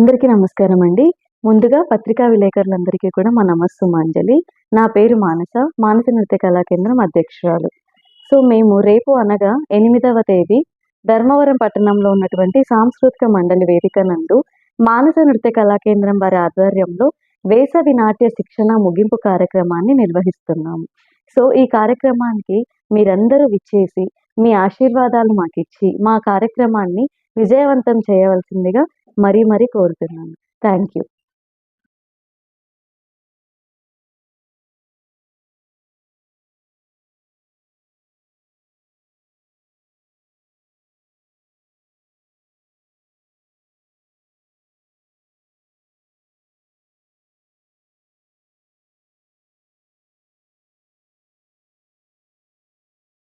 అందరికీ నమస్కారం అండి. ముందుగా పత్రికా విలేకరులందరికీ కూడా మా నమస్సుమాంజలి. నా పేరు మానస మానస నృత్య కళా కేంద్రం అధ్యక్షురాలు. సో మేము రేపు అనగా ఎనిమిదవ తేదీ ధర్మవరం పట్టణంలో ఉన్నటువంటి సాంస్కృతిక మండలి వేదిక నందు మానస నృత్య కళా కేంద్రం వారి ఆధ్వర్యంలో వేసవి నాట్య శిక్షణ ముగింపు కార్యక్రమాన్ని నిర్వహిస్తున్నాము. సో ఈ కార్యక్రమానికి మీరందరూ విచ్చేసి మీ ఆశీర్వాదాలు మాకిచ్చి మా కార్యక్రమాన్ని విజయవంతం చేయవలసిందిగా మరీ మరీ కోరుతున్నాను. Thank you